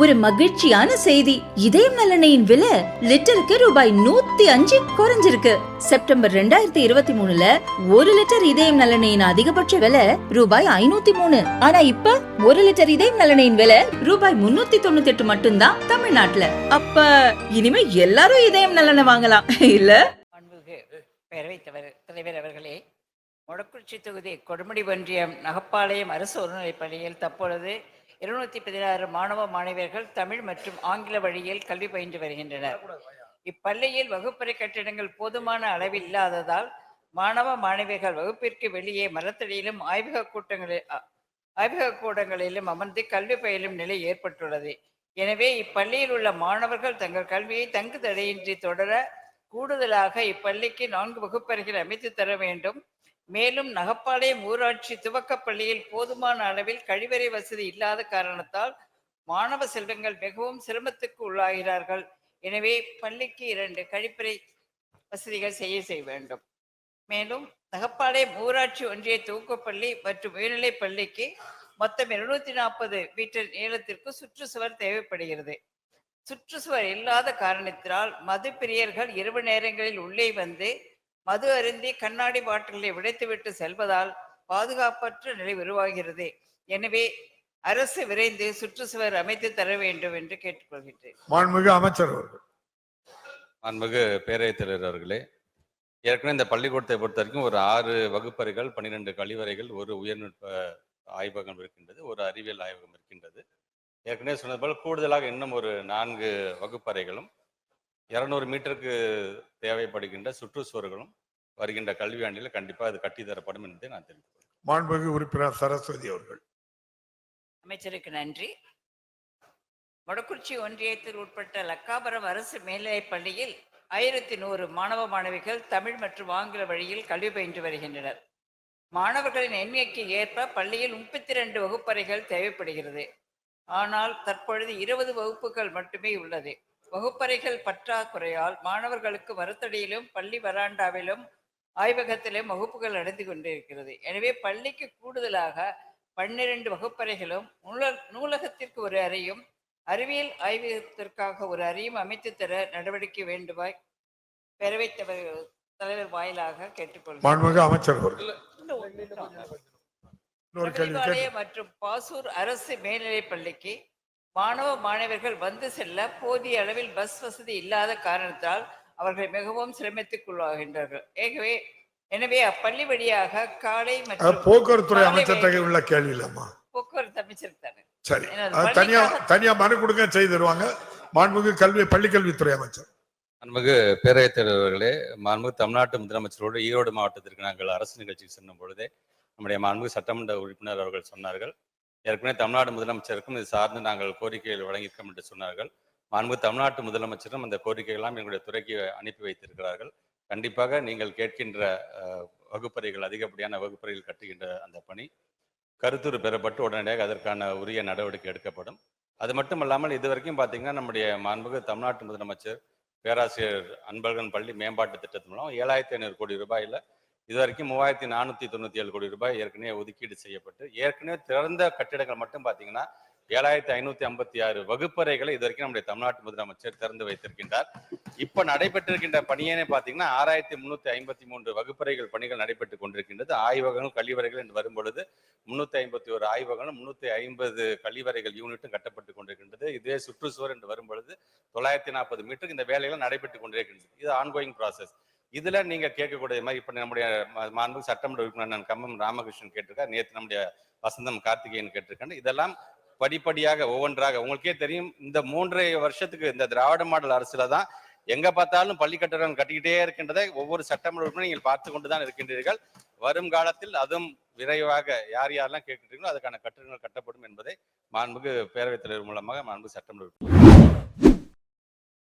ஒரு மகிழ்ச்சியான செய்தி. இதயம் நலனையின் விலை லிட்டருக்கு ரூபாய் நூத்தி அஞ்சு குறைஞ்சிருக்கு. செப்டம்பர் ரெண்டாயிரத்தி இருபத்தி மூணுல ஒரு லிட்டர் இதயம் நலனையின் அதிகபட்ச விலை ரூபாய் ஐநூத்தி மூணு. ஆனா இப்ப ஒரு லிட்டர் இதயம் நலனையின் விலை ரூபாய் முன்னூத்தி தொண்ணூத்தி எட்டு மட்டும்தான் தமிழ்நாட்டுல. அப்ப இனிமே எல்லாரும் இதயம் நலனை வாங்கலாம். இல்ல? பேரவைத் தலைவர் தலைவர் அவர்களே மொடக்குறிச்சி தொகுதி கொடுமுடி ஒன்றியம் நகப்பாளையம் அரசு உயர்நிலைப் பள்ளியில் தற்பொழுது இருநூத்தி பதினாறு மாணவ மாணவியர்கள் தமிழ் மற்றும் ஆங்கில வழியில் கல்வி பயின்று வருகின்றனர். இப்பள்ளியில் வகுப்பறை கட்டிடங்கள் போதுமான அளவில் இல்லாததால் மாணவ மாணவிகள் வகுப்பிற்கு வெளியே மரத்தடியிலும் ஆய்வக கூட்டங்களில் ஆய்வக கூடங்களிலும் அமர்ந்து கல்வி பயிலும் நிலை ஏற்பட்டுள்ளது. எனவே இப்பள்ளியில் உள்ள மாணவர்கள் தங்கள் கல்வியை தங்கு தடையின்றி தொடர கூடுதலாக இப்பள்ளிக்கு நான்கு வகுப்பறைகள் அமைத்து தர வேண்டும். மேலும் நகப்பாளையம் ஊராட்சி துவக்கப் பள்ளியில் போதுமான அளவில் கழிவறை வசதி இல்லாத காரணத்தால் மாணவ செல்வங்கள் மிகவும் சிரமத்துக்கு உள்ளாகிறார்கள். எனவே பள்ளிக்கு இரண்டு கழிப்பறை வசதிகள் செய்ய செய்ய வேண்டும். மேலும் நகப்பாளையம் ஊராட்சி ஒன்றிய துவக்கப்பள்ளி மற்றும் உயர்நிலைப் பள்ளிக்கு மொத்தம் இருநூத்தி நாற்பது மீட்டர் நீளத்திற்கு சுற்றுச்சுவர் தேவைப்படுகிறது. சுற்றுச்சுவர் இல்லாத காரணத்தினால் மது பிரியர்கள் இரவு நேரங்களில் உள்ளே வந்து மது அருந்தி கண்ணாடி பாட்டில்களை உடைத்துவிட்டு செல்வதால் பாதுகாப்பற்ற நிலை உருவாகிறது. எனவே அரசு விரைந்து சுற்றுச்சுவர் அமைத்து தர வேண்டும் என்று கேட்டுக்கொள்கின்றேன். மாண்புமிகு அமைச்சர் அவர்கள். மாண்புமிகு பேரவைத் தலைவர் அவர்களே ஏற்கனவே இந்த பள்ளிக்கூடத்தை பொறுத்த வரைக்கும் ஒரு ஆறு வகுப்பறைகள் பன்னிரெண்டு கழிவறைகள் ஒரு உயர்நுட்ப ஆய்வகம் இருக்கின்றது ஒரு அறிவியல் ஆய்வகம் இருக்கின்றது. ஏற்கனவே சொன்னது போல கூடுதலாக இன்னும் ஒரு நான்கு வகுப்பறைகளும் இருநூறு மீட்டருக்கு தேவைப்படுகின்ற சுற்றுச்சுவர்களும் வருகின்ற கல்வியாண்டில் கண்டிப்பாக அது கட்டித்தரப்படும் என்பதை நான் தெரிந்து கொள்கிறேன். மாண்புமிகு உறுப்பினர் சரஸ்வதி அவர்கள். அமைச்சருக்கு நன்றி. மொடக்குறிச்சி ஒன்றியத்தில் உட்பட்ட லக்காபுரம் அரசு மேல்நிலைப் பள்ளியில் ஆயிரத்தி நூறு மாணவ மாணவிகள் தமிழ் மற்றும் ஆங்கில வழியில் கல்வி பயின்று வருகின்றனர். மாணவர்களின் எண்ணிக்கைக்கு ஏற்ப பள்ளியில் முப்பத்தி ரெண்டு வகுப்பறைகள் தேவைப்படுகிறது. ஆனால் தற்பொழுது இருபது வகுப்புகள் மட்டுமே உள்ளது. வகுப்பறைகள் பற்றாக்குறையால் மாணவர்களுக்கு மறுத்தடியிலும் பள்ளி வராண்டாவிலும் ஆய்வகத்திலும் வகுப்புகள் நடந்து கொண்டிருக்கிறது. எனவே பள்ளிக்கு கூடுதலாக பன்னிரண்டு வகுப்பறைகளும் நூல நூலகத்திற்கு ஒரு அறையும் அறிவியல் ஆய்வகத்திற்காக ஒரு அறையும் அமைத்து தர நடவடிக்கை வேண்டுமாய் பேரவைத் தலைவர் தலைவர் வாயிலாக கேட்டுக்கொள்கிறேன். அமைச்சர் மற்றும் பாசூர் அரசு மேல்நிலைப் பள்ளிக்கு மாணவ மாணவர்கள் வந்து செல்ல போதிய அளவில் பஸ் வசதி இல்லாத காரணத்தால் அவர்கள் மிகவும் சிரமத்துக்குள்ளாகின்றார்கள். ஆகவே எனவே அப்பள்ளி வழியாக காலை மற்றும் போக்குவரத்துறை அமைச்சர் உள்ள கேள்வி இல்லம்மா. போக்குவரத்து அமைச்சர் தானே. சரி. தனியா தனியா மனு கொடுங்க செய்து தருவாங்க. மாண்புமிகு கல்வி பள்ளிக்கல்வித்துறை அமைச்சர். மாண்புமிகு பேரவைத் தலைவர் அவர்களே மாண்புமிகு தமிழ்நாட்டு முதலமைச்சரோடு ஈரோடு மாவட்டத்திற்கு நாங்கள் அரசு நிகழ்ச்சிக்கு செல்லும் பொழுதே நம்முடைய மாண்புமிகு சட்டமன்ற உறுப்பினர் அவர்கள் சொன்னார்கள். ஏற்கனவே தமிழ்நாடு முதலமைச்சருக்கும் இது சார்ந்து நாங்கள் கோரிக்கைகள் வழங்கியிருக்கோம் என்று சொன்னார்கள். மாண்பு தமிழ்நாட்டு முதலமைச்சரும் அந்த கோரிக்கைகள்லாம் எங்களுடைய துறைக்கு அனுப்பி வைத்திருக்கிறார்கள். கண்டிப்பாக நீங்கள் கேட்கின்ற வகுப்பறைகள் அதிகப்படியான வகுப்பறைகள் கட்டுகின்ற அந்த பணி கருத்துரு பெறப்பட்டு உடனடியாக அதற்கான உரிய நடவடிக்கை எடுக்கப்படும். அது மட்டும் இல்லாமல் இதுவரைக்கும் பார்த்தீங்கன்னா நம்முடைய மாண்புக தமிழ்நாட்டு முதலமைச்சர் பேராசிரியர் அன்பழகன் பள்ளி மேம்பாட்டு திட்டத்தின் மூலம் ஏழாயிரத்தி ஐநூறு கோடி ரூபாயில் இது வரைக்கும் மூவாயிரத்தி நானூற்றி தொண்ணூற்றி ஏழு கோடி ரூபாய் ஏற்கனவே ஒதுக்கீடு செய்யப்பட்டு ஏற்கனவே திறந்த கட்டிடங்கள் மட்டும் பார்த்தீங்கன்னா ஏழாயிரத்தி ஐநூத்தி ஐம்பத்தி ஆறு வகுப்பறைகளை இது வரைக்கும் நம்முடைய தமிழ்நாட்டு முதலமைச்சர் திறந்து வைத்திருக்கின்றார். இப்ப நடைபெற்றிருக்கின்ற பணியேனே பாத்தீங்கன்னா ஆறாயிரத்தி முன்னூத்தி ஐம்பத்தி மூன்று வகுப்பறைகள் பணிகள் நடைபெற்று கொண்டிருக்கின்றது. ஆய்வகங்கள் கழிவறைகள் என்று வரும்பொழுது முன்னூத்தி ஐம்பத்தி ஒரு ஆய்வகங்களும் முன்னூத்தி ஐம்பது கழிவறைகள் யூனிட்டும் கட்டப்பட்டு கொண்டிருக்கின்றது. இதே சுற்றுச்சுவர் என்று வரும்பொழுது தொள்ளாயிரத்தி நாற்பது மீட்டருக்கு இந்த வேலைகள் நடைபெற்று கொண்டிருக்கின்றது. இது ஆன்கோயிங் ப்ராசஸ் இதுல நீங்க கேட்கக்கூடிய மாதிரி இப்ப நம்முடைய மாண்பு சட்டமன்ற உறுப்பினர் நான் கம்மம் ராமகிருஷ்ணன் கேட்டிருக்கார். நேற்று நம்முடைய வசந்தம் கார்த்திகேயன் கேட்டிருக்காங்க இதெல்லாம் படிப்படியாக ஒவ்வொன்றாக உங்களுக்கே தெரியும். இந்த மூன்றரை வருஷத்துக்கு இந்த திராவிட மாடல் அரசுல தான் எங்க பார்த்தாலும் பள்ளி கட்டடம் கட்டிக்கிட்டே இருக்கின்றதை ஒவ்வொரு சட்டமன்ற உறுப்பினரும் நீங்கள் பார்த்து கொண்டுதான் இருக்கின்றீர்கள். வரும் காலத்தில் அதுவும் விரைவாக யார் யாரெல்லாம் கேட்கிறீங்களோ அதுக்கான கட்டிடங்கள் கட்டப்படும் என்பதை மாண்புக்கு பேரவைத் தலைவர் மூலமாக மாண்பு சட்டமன்ற உறுப்பினர்